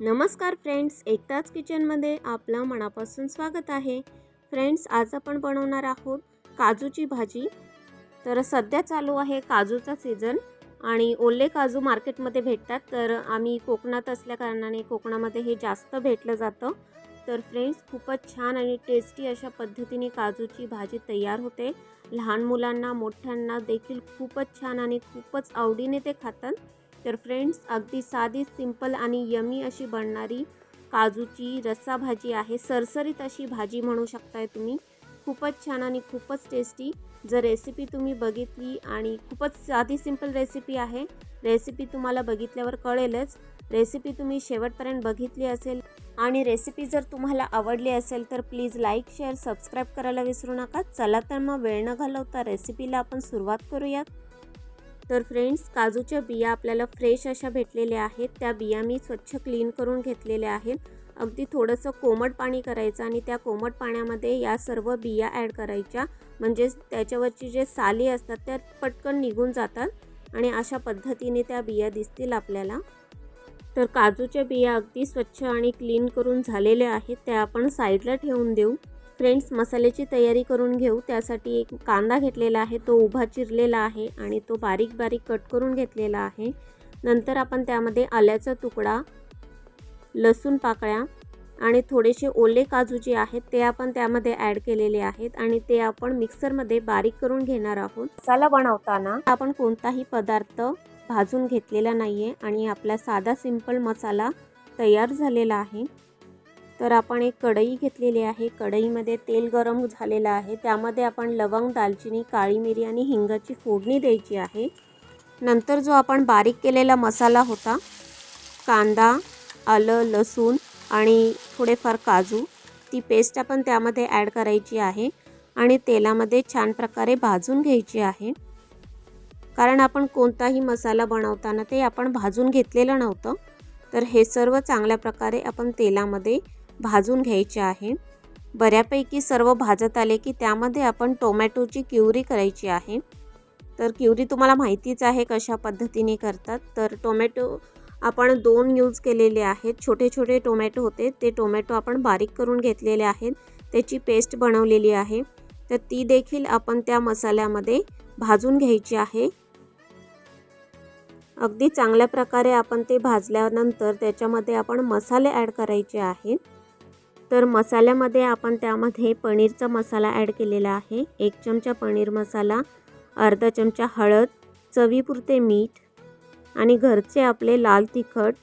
नमस्कार फ्रेंड्स एकताच किचनमध्ये आपलं मनापासून स्वागत आहे. फ्रेंड्स आज आपण बनवणार आहोत काजूची भाजी. तर सध्या चालू आहे काजूचा सीझन आणि ओले काजू मार्केटमध्ये भेटतात. तर आम्ही कोकणात असल्याकारणाने कोकणामध्ये हे जास्त भेटलं जातं. तर फ्रेंड्स खूपच छान आणि टेस्टी अशा पद्धतीने काजूची भाजी तयार होते. लहान मुलांना मोठ्यांना देखील खूपच छान आणि खूपच आवडीने ते खातात. तर फ्रेंड्स अगदी साधी सिंपल आणि यमी अशी बनणारी काजूची रस्सा भाजी आहे. सरसरीत अशी भाजी म्हणू शकताय तुम्ही. खूपच छान आणि खूपच टेस्टी जर रेसिपी तुम्ही बघितली आणि खूपच साधी सिंपल रेसिपी आहे रेसिपी तुम्हाला बघितल्यावर कळेलच. रेसिपी तुम्ही शेवटपर्यंत बघितली असेल आणि रेसिपी जर तुम्हाला आवडली असेल तर प्लीज लाईक शेअर सबस्क्राईब करायला विसरू नका. चला तर मग वेळ न घालवता रेसिपीला आपण सुरुवात करूयात. तर फ्रेंड्स काजूच्या बिया आपल्याला फ्रेश अशा भेटलेल्या आहेत. त्या बिया मी स्वच्छ क्लीन करून घेतलेल्या आहेत. अगदी थोडंसं कोमट पाणी करायचं आणि त्या कोमट पाण्यामध्ये या सर्व बिया ॲड करायच्या. म्हणजेच त्याच्यावरची जे साली असतात त्या पटकन निघून जातात आणि अशा पद्धतीने त्या बिया दिसतील आपल्याला. तर काजूच्या बिया अगदी स्वच्छ आणि क्लीन करून झालेल्या आहेत. त्या आपण साईडला ठेवून देऊ. फ्रेंड्स मसाल्याची तयारी करून घेऊ. त्यासाठी एक कांदा घेतलेला आहे तो उभा चिरलेला आहे आणि तो बारीक बारीक कट करून घेतलेला आहे. नंतर आपण त्यामध्ये आल्याचा तुकडा लसूण पाकळ्या आणि थोडेसे ओले काजू जे आहेत ते आपण त्यामध्ये ॲड केलेले आहेत आणि ते आपण मिक्सरमध्ये बारीक करून घेणार आहोत. मसाला बनवताना आपण कोणताही पदार्थ भाजून घेतलेला नाही आहे आणि आपला साधा सिंपल मसाला तयार झालेला आहे. तर आपण एक कढई घेतलेली आहे. कढईमध्ये तेल गरम झालेलं आहे. त्यामध्ये आपण लवंग दालचिनी काळी मिरी आणि हिंगाची फोडणी द्यायची आहे. नंतर जो आपण बारीक केलेला मसाला होता कांदा आलं लसूण आणि थोडेफार काजू ती पेस्ट आपण त्यामध्ये ॲड करायची आहे आणि तेलामध्ये छान प्रकारे भाजून घ्यायची आहे. कारण आपण कोणताही मसाला बनवताना ते आपण भाजून घेतलेलं नव्हतं. तर हे सर्व चांगल्या प्रकारे आपण तेलामध्ये भाजून घ्यायचे आहे. बऱ्यापैकी सर्व भाजत आले की त्यामध्ये आपण टोमॅटोची क्युरी करायची आहे. तर क्युरी तुम्हाला माहितीच आहे कशा पद्धतीने करतात. तर टोमॅटो आपण दोन यूज केलेले आहेत. छोटे छोटे टोमॅटो होते. ते टोमॅटो आपण बारीक करून घेतलेले आहेत. त्याची पेस्ट बनवलेली आहे. तर ती देखील आपण त्या मसाल्यामध्ये भाजून घ्यायची आहे. अगदी चांगल्या प्रकारे आपण ते भाजल्यानंतर त्याच्यामध्ये आपण मसाले ॲड करायचे आहेत. तर मसाल्यामध्ये आपण त्यामध्ये पनीरचा मसाला ॲड केलेला आहे. एक चमचा पनीर मसाला अर्धा चमचा हळद चवीपुरते मीठ आणि घरचे आपले लाल तिखट.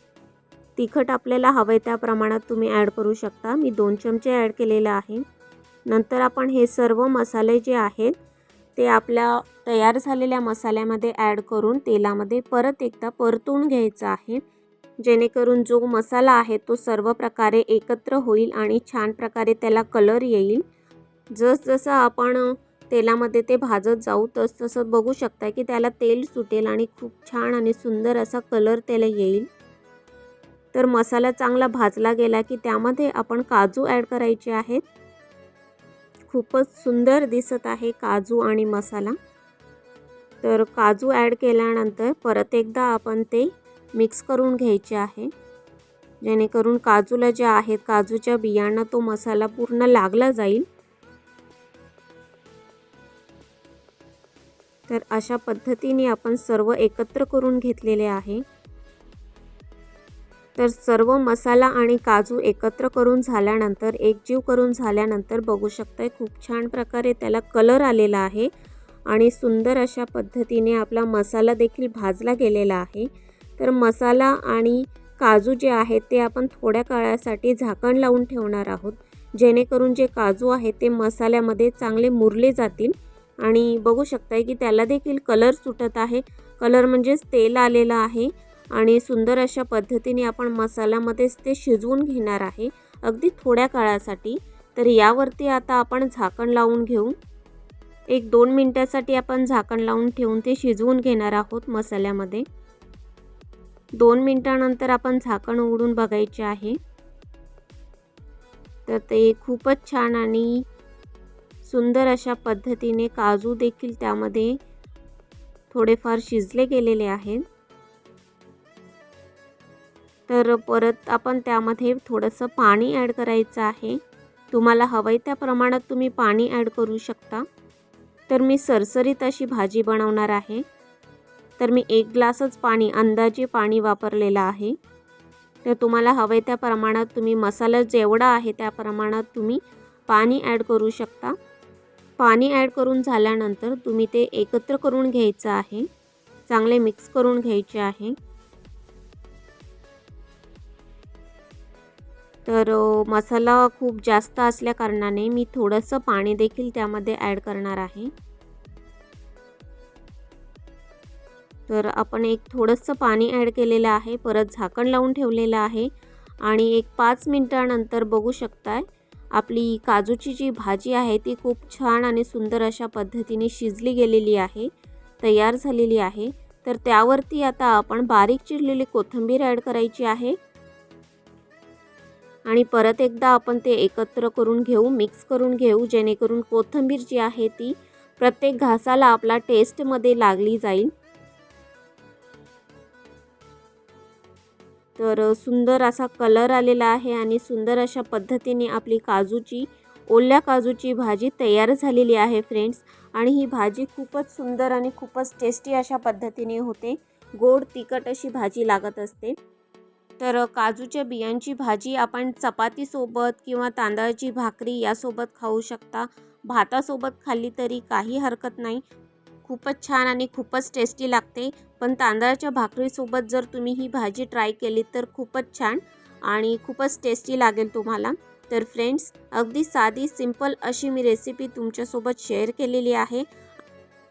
तिखट आपल्याला हवं आहे त्या प्रमाणात तुम्ही ॲड करू शकता. मी दोन चमचे ॲड केलेलं आहे. नंतर आपण हे सर्व मसाले जे आहेत ते आपल्या तयार झालेल्या मसाल्यामध्ये ॲड करून तेलामध्ये परत एकदा परतून घ्यायचं आहे. जेणेकरून जो मसाला आहे तो सर्व प्रकारे एकत्र होईल आणि छान प्रकारे त्याला कलर येईल. जसजसं आपण तेलामध्ये ते भाजत जाऊ तस तसं बघू शकता की त्याला तेल सुटेल आणि खूप छान आणि सुंदर असा कलर त्याला येईल. तर मसाला चांगला भाजला गेला की त्यामध्ये आपण काजू ॲड करायचे आहेत. खूपच सुंदर दिसत आहे काजू आणि मसाला. तर काजू ॲड केल्यानंतर परत एकदा आपण ते मिक्स करून घ्यायचे आहे. जेणेकरून काजूला जे आहेत काजूच्या बियांना तो मसाला पूर्ण लागला जाईल. तर अशा पद्धतीने आपण सर्व एकत्र करून घेतलेले आहे. तर सर्व मसाला आणि काजू एकत्र करून झाल्यानंतर एकजीव करून झाल्यानंतर बघू शकताय खूप छान प्रकारे त्याला कलर आलेला आहे आणि सुंदर अशा पद्धतीने आपला मसाला देखील भाजला गेलेला आहे. तर मसाला आणि काजू जे आहेत ते आपण थोड्या काळासाठी झाकण लावून ठेवणार आहोत. जेणेकरून जे काजू आहेत ते मसाल्यामध्ये चांगले मुरले जातील. आणि बघू शकताय की त्याला देखील कलर सुटत आहे. कलर म्हणजेच तेल आलेलं आहे. आणि सुंदर अशा पद्धतीने आपण मसाल्यामध्येच ते शिजवून घेणार आहे. अगदी थोड्या काळासाठी. तर यावरती आता आपण झाकण लावून घेऊ एक दोन मिनटासाठी आपण झाकण लावून ठेवून ते शिजवून घेणार आहोत मसाल्यामध्ये. दोन मिनटानंतर आपण झाकण उघडून बघायचे आहे. तर ते खूपच छान आणि सुंदर अशा पद्धतीने काजू देखील त्यामध्ये थोडेफार शिजले गेलेले आहेत. तर परत आपण त्यामध्ये थोडंसं पाणी ॲड करायचं आहे. तुम्हाला हवं आहे त्या प्रमाणात तुम्ही पाणी ॲड करू शकता. तर मी सरसरीत अशी भाजी बनवणार आहे. तर मी एक ग्लासच पाणी अंदाजे पाणी वापरलेलं आहे. तर तुम्हाला हवे त्या प्रमाणात तुम्ही मसाला जेवढा आहे त्या प्रमाणात तुम्ही पाणी ॲड करू शकता. पाणी ॲड करून झाल्यानंतर तुम्ही ते एकत्र करून घ्यायचं आहे. चांगले मिक्स करून घ्यायचे आहे. तर मसाला खूप जास्त असल्याकारणाने मी थोडंसं पाणी देखील त्यामध्ये ॲड करणार आहे. तर आपण एक थोडंसं पाणी ॲड केलेलं आहे परत झाकण लावून ठेवलेलं आहे आणि एक पाच मिनटानंतर बघू शकताय आपली काजूची जी भाजी आहे ती खूप छान आणि सुंदर अशा पद्धतीने शिजली गेलेली आहे तयार झालेली आहे. तर त्यावरती आता आपण बारीक चिरलेली कोथिंबीर ॲड करायची आहे. आणि परत एकदा आपण ते एकत्र करून घेऊ मिक्स करून घेऊ जेणेकरून कोथिंबीर जी आहे ती प्रत्येक घासाला आपला टेस्टमध्ये लागली जाईल. तर सुंदर असा कलर आलेला आहे आणि सुंदर अशा पद्धतीने आपली काजूची ओल्या काजूची भाजी तयार झालेली आहे फ्रेंड्स. आणि ही भाजी खूपच सुंदर आणि खूपच टेस्टी अशा पद्धतीने होते. गोड तिखट अशी भाजी लागत असते. तर काजूच्या बियांची भाजी आपण चपातीसोबत किंवा तांदळाची भाकरी यासोबत खाऊ शकता. भातासोबत खाल्ली तरी काही हरकत नाही. खूपच छान आणि खूपच टेस्टी लागते. पण तांदळाच्या भाकरीसोबत जर तुम्ही ही भाजी ट्राय केली तर खूपच छान आणि खूपच टेस्टी लागेल तुम्हाला. तर फ्रेंड्स अगदी साधी सिंपल अशी मी रेसिपी तुमच्यासोबत शेअर केलेली आहे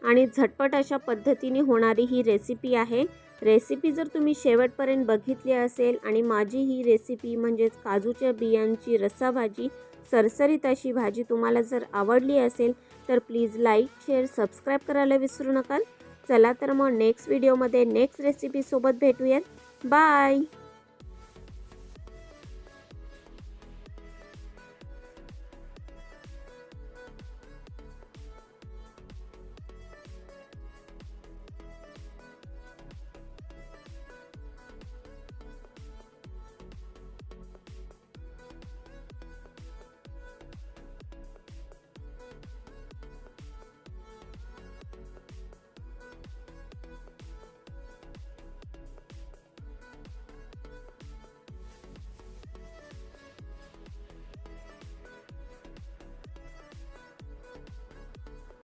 आणि झटपट अशा पद्धतीने होणारी ही रेसिपी आहे. रेसिपी जर तुम्ही शेवटपर्यंत बघितली असेल आणि माझी ही रेसिपी म्हणजेच काजूच्या बियांची रस्साभाजी सरसरीत अशी भाजी तुम्हाला जर आवडली असेल तर प्लीज लाईक शेअर सबस्क्राईब करायला विसरू नका. चला तर मग नेक्स्ट व्हिडिओमध्ये नेक्स्ट रेसिपीसोबत भेटूयात. बाय